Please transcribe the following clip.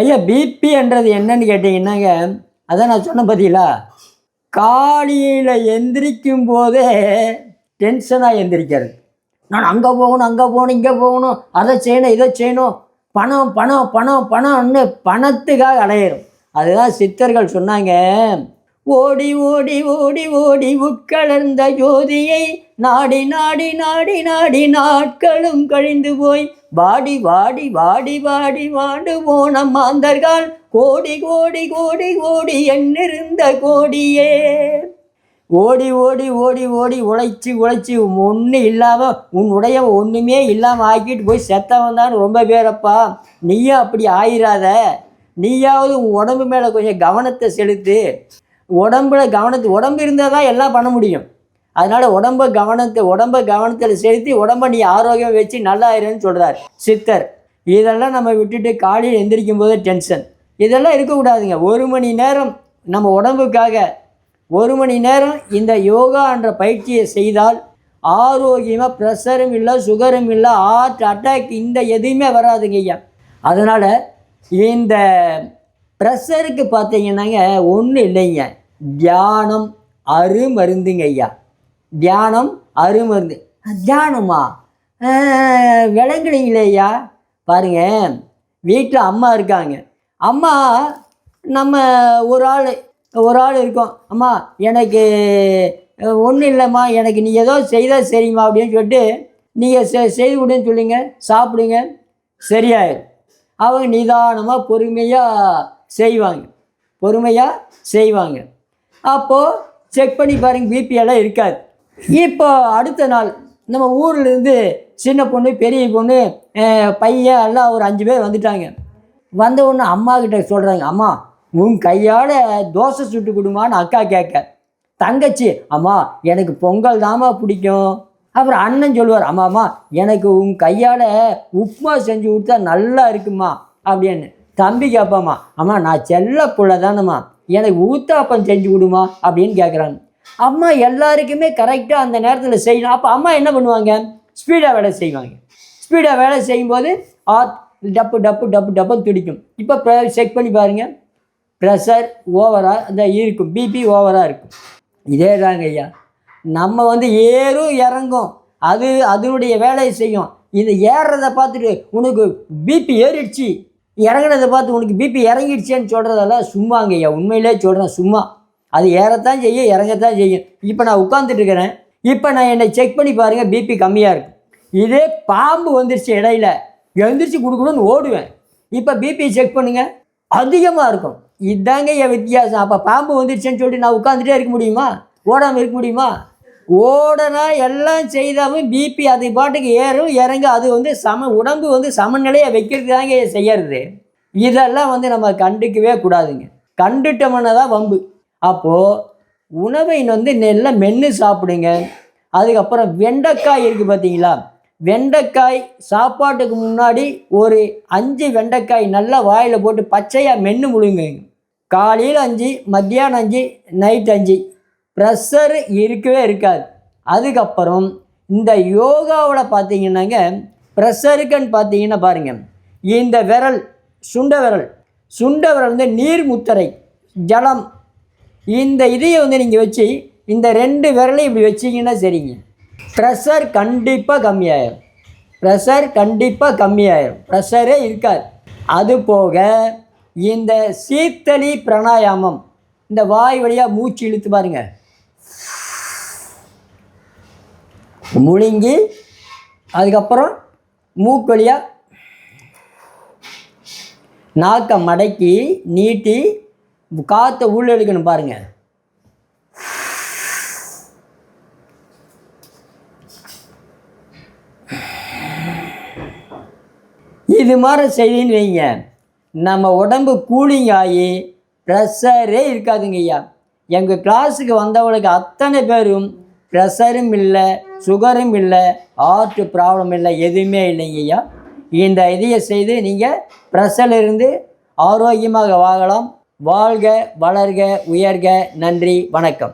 ஐயா பிபின்றது என்னன்னு கேட்டிங்கன்னாங்க. அதான் நான் சொன்ன பார்த்தீங்களா காலையில் எந்திரிக்கும் போதே டென்ஷனாக எந்திரிக்கிறது. நான் அங்கே போகணும் அங்கே போகணும் இங்கே போகணும் அதை செய்யணும் இதை செய்யணும். பணம் பணம் பணம் பணம்னு பணத்துக்காக அலையிறோம். அதுதான் சித்தர்கள் சொன்னாங்க. ஓடி ஓடி ஓடி ஓடி உட்கலர்ந்த ஜோதியை நாடி நாடி நாடி நாடி நாட்களும் கழிந்து போய் வாடி வாடி வாடி வாடி வாண்டு போன மாந்தர்கள் கோடி கோடி கோடி கோடி எண்ணிருந்த கோடியே. ஓடி ஓடி ஓடி ஓடி உழைச்சி உழைச்சி ஒன்றும் இல்லாமல் உன்னுடைய ஒன்றுமே இல்லாமல் ஆக்கிட்டு போய் செத்தவன் தான் ரொம்ப பேரப்பா. நீயும் அப்படி ஆயிராத. நீயாவது உன் உடம்பு மேலே கொஞ்சம் கவனத்தை செலுத்து. உடம்புல கவனத்து உடம்பு இருந்தால் தான் எல்லாம் பண்ண முடியும். அதனால் உடம்பை கவனத்தை உடம்பை கவனத்தில் செலுத்தி உடம்ப நீ ஆரோக்கியம் வச்சு நல்லா இருன்னு சொல்கிறார் சித்தர் இதெல்லாம் நம்ம விட்டுட்டு காலையில் எந்திரிக்கும் போது டென்ஷன் இதெல்லாம் இருக்கக்கூடாதுங்க ஒரு மணி நேரம் நம்ம உடம்புக்காக ஒரு மணி நேரம் இந்த யோகான்ற பயிற்சியை செய்தால் ஆரோக்கியமாக ப்ரெஷரும் இல்லை சுகரும் இல்லை ஹார்ட் அட்டாக் இந்த எதுவுமே வராதுங்க ஐயா. அதனால் இந்த ப்ரெஷருக்கு பார்த்தீங்கன்னாங்க ஒன்றும் இல்லைங்க. தியானம் அருமருந்துங்க ஐயா. தியானம் அருமருந்து. தியானமா? விளங்குறீங்களே ஐயா. பாருங்க வீட்டில் அம்மா இருக்காங்க. அம்மா நம்ம ஒரு ஆள் ஒரு ஆள் இருக்கோம். அம்மா எனக்கு ஒன்றும் இல்லைம்மா. எனக்கு நீ ஏதோ செய்தால் சரிம்மா அப்படின்னு சொல்லிட்டு நீங்கள் செ செய்து கொடுன்னு சொல்லுங்க சாப்பிடுங்க. சரியாயிடும் அவங்க நிதானமாக பொறுமையாக செய்வாங்க. பொறுமையாக செய்வாங்க. அப்போது செக் பண்ணி பாருங்க பிபியெல்லாம் இருக்காது. இப்போ அடுத்த நாள் நம்ம ஊர்லேருந்து சின்ன பொண்ணு பெரிய பொண்ணு பையன் எல்லாம் ஒரு அஞ்சு பேர் வந்துட்டாங்க. வந்த உடனே அம்மா கிட்ட சொல்கிறாங்க அம்மா உன் கையால் தோசை சுட்டு கொடுமான்னு அக்கா கேட்க. தங்கச்சி அம்மா எனக்கு பொங்கல் தாம்மா பிடிக்கும். அப்புறம் அண்ணன் சொல்லுவார் அம்மா அம்மா எனக்கு உன் கையால் உப்புமா செஞ்சு கொடுத்தா நல்லா இருக்குமா? அப்படின்னு. தம்பி கேட்பாம்மா அம்மா நான் செல்ல புள்ள தானம்மா. எனக்கு ஊத்தாப்பம் செஞ்சு கொடுமா அப்படின்னு கேட்குறாங்க அம்மா எல்லாருக்குமே கரெக்டாக அந்த நேரத்தில் செய்யணும். அப்போ அம்மா என்ன பண்ணுவாங்க? ஸ்பீடாக வேலை செய்வாங்க. ஸ்பீடாக வேலை செய்யும்போது ஆ டப்பு டப்பு டப்பு டப்புன்னு துடிக்கும். இப்போ செக் பண்ணி பாருங்கள் ப்ரெஷர் ஓவராக இந்த இருக்கும். பிபி ஓவராக இருக்கும். இதே தாங்க ஐயா. நம்ம வந்து ஏறும் இறங்கும். அது அதனுடைய வேலையை செய்யும். இது ஏறுறதை பார்த்துட்டு உனக்கு பிபி ஏறிடுச்சு. இறங்குனதை பார்த்து உனக்கு பிபி இறங்கிடுச்சேன்னு சொல்கிறதெல்லாம் சும்மாங்க ஐயா உண்மையிலே சொல்கிறேன் சும்மா. அது ஏறத்தான் செய்யும் இறங்கத்தான் செய்யும். இப்போ நான் உட்காந்துட்டு இருக்கிறேன். இப்போ நான் என்னை செக் பண்ணி பாருங்கள் பிபி கம்மியாக இருக்கும் இதே பாம்பு வந்துருச்சு இடையில. எழுந்திரிச்சு கொடுக்கணும்னு ஓடுவேன். இப்போ பிபி செக் பண்ணுங்கள் அதிகமாக இருக்கும். இதாங்க என் வித்தியாசம். அப்போ பாம்பு வந்துருச்சுன்னு சொல்லிட்டு நான் உட்காந்துட்டே இருக்க முடியுமா? ஓடாமல் இருக்க முடியுமா? ஓடனா எல்லாம் செய்தாலும் பிபி அது பாட்டுக்கு ஏறும் இறங்க அது வந்து சம உடம்பு வந்து சமநிலையை வைக்கிறது தாங்க செய்யறது. இதெல்லாம் வந்து நம்ம கண்டுக்கவே கூடாதுங்க. கண்டுட்டோம்னா தான் வம்பு. அப்போது உணவை வந்து நல்லா மென்று சாப்பிடுங்க. அதுக்கப்புறம் வெண்டைக்காய் இருக்குது பார்த்தீங்களா? வெண்டைக்காய் சாப்பாட்டுக்கு முன்னாடி ஒரு அஞ்சு வெண்டைக்காய் நல்லா வாயில் போட்டு பச்சையாக மென்று முழுங்க காலையில் அஞ்சு மத்தியானம் அஞ்சு நைட் அஞ்சு. ப்ரெஷர் இருக்கவே இருக்காது. அதுக்கப்புறம் இந்த யோகாவில் பார்த்தீங்கன்னாங்க ப்ரெஷருக்குன்னு பார்த்தீங்கன்னா பாருங்கள் இந்த விரல் சுண்ட விரல் சுண்ட விரல் வந்து நீர் முத்தரை ஜலம் இந்த இதையை வந்து நீங்கள் வச்சு இந்த ரெண்டு விரலையும் இப்படி வச்சிங்கன்னா சரிங்க. ப்ரெஷர் கண்டிப்பாக கம்மியாயிரும். ப்ரெஷர் கண்டிப்பாக கம்மியாயிரும். ப்ரெஷரே இருக்காது. அது போக இந்த சீத்தளி பிராணாயாமம் இந்த வாய் வழியாக மூச்சு இழுத்து பாருங்கள் முழுங்கி அதுக்கப்புறம் மூக்கு வழியாக நாக்கை மடக்கி நீட்டி காற்றை உள்ள இழுக்கணும் பாருங்கள் இது மாதிரி செய்தின்னு வைங்க. நம்ம உடம்பு கூலிங் ஆகி ப்ரெஷரே இருக்காதுங்க ஐயா. எங்கள் கிளாஸுக்கு வந்தவங்களுக்கு அத்தனை பேரும் ப்ரெஷரும் இல்லை சுகரும் இல்லை ஹார்ட் ப்ராப்ளம் இல்லை எதுவுமே இல்லைங்க ஐயா இந்த இதையை செய்து நீங்கள் ப்ரெஷரிலிருந்து ஆரோக்கியமாக வாழலாம். வாழ்க வளர்க உயர்க. நன்றி வணக்கம்.